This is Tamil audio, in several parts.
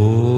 Oh.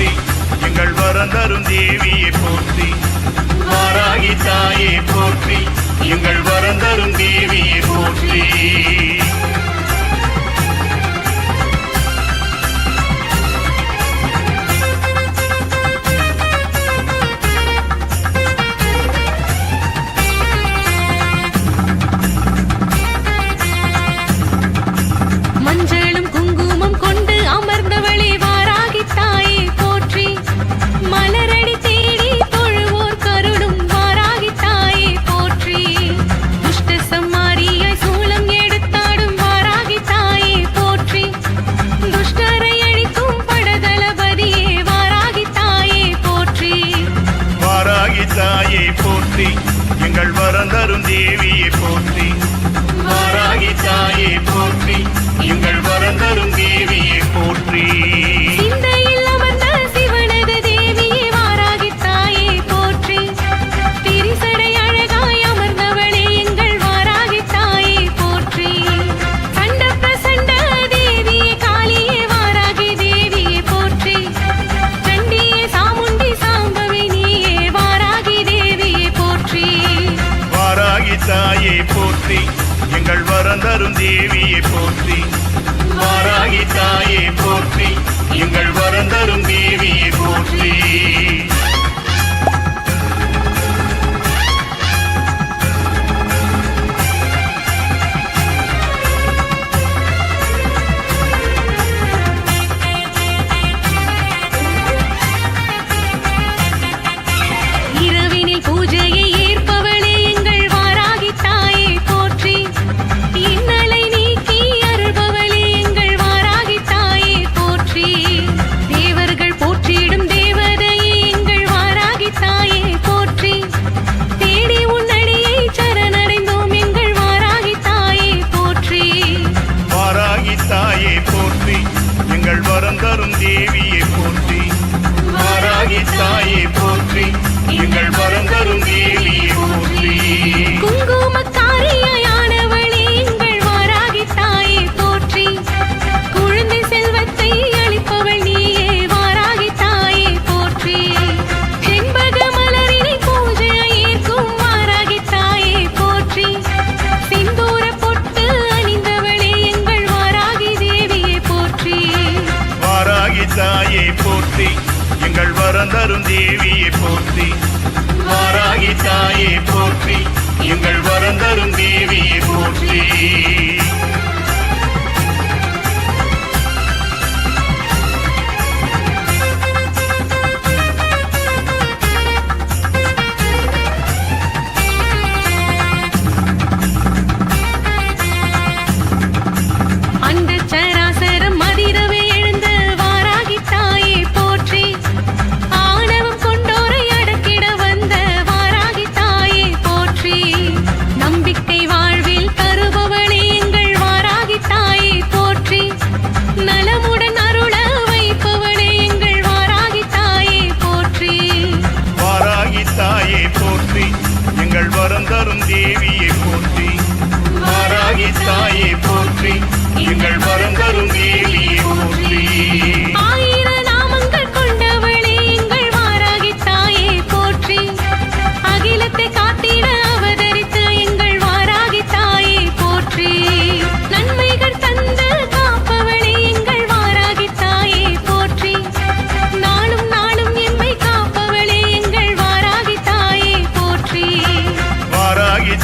போற்றி எங்கள் வரந்தரும் தேவியை போற்றி மாராகி தாயே போற்றி எங்கள் வரந்தரும் தேவியை போற்றி.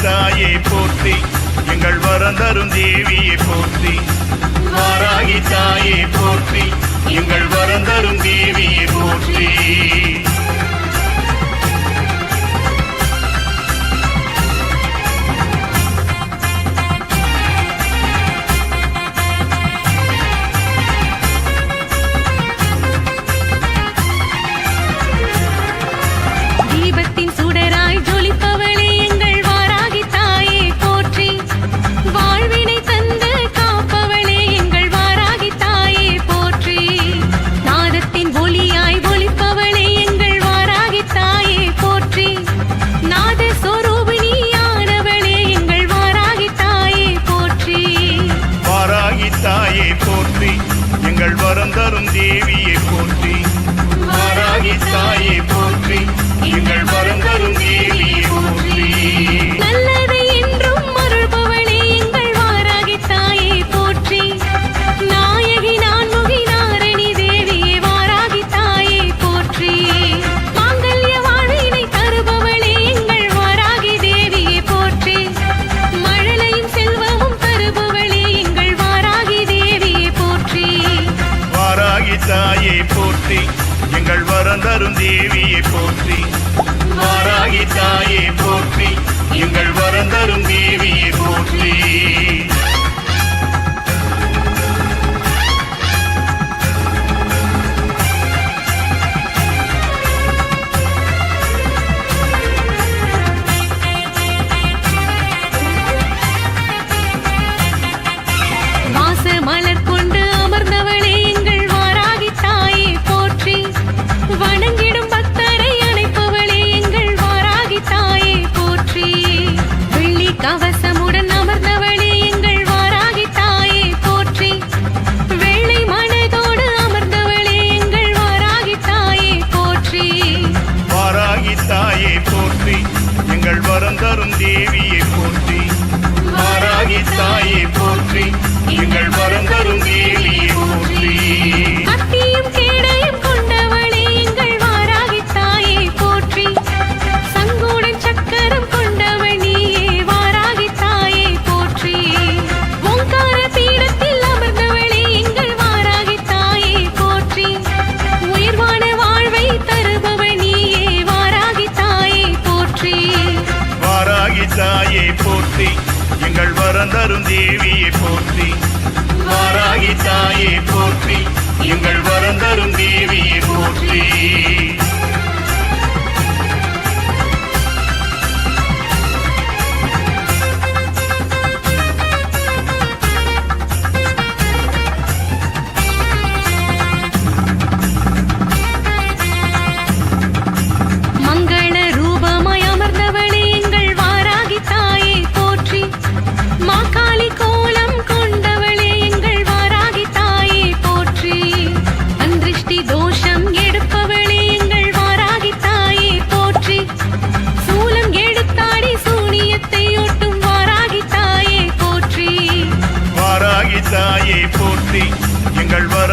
தாயை போற்றி எங்கள் வரந்தரும் தேவியை போற்றி. வாராகி தாயை போற்றி எங்கள் வரந்தரும் தேவியை போற்றி.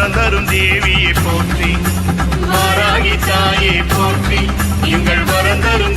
வரந்தரும் தேவியை போற்றி. மாராகி தாயை போற்றி. எங்கள் வரந்தரும்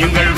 போற்றி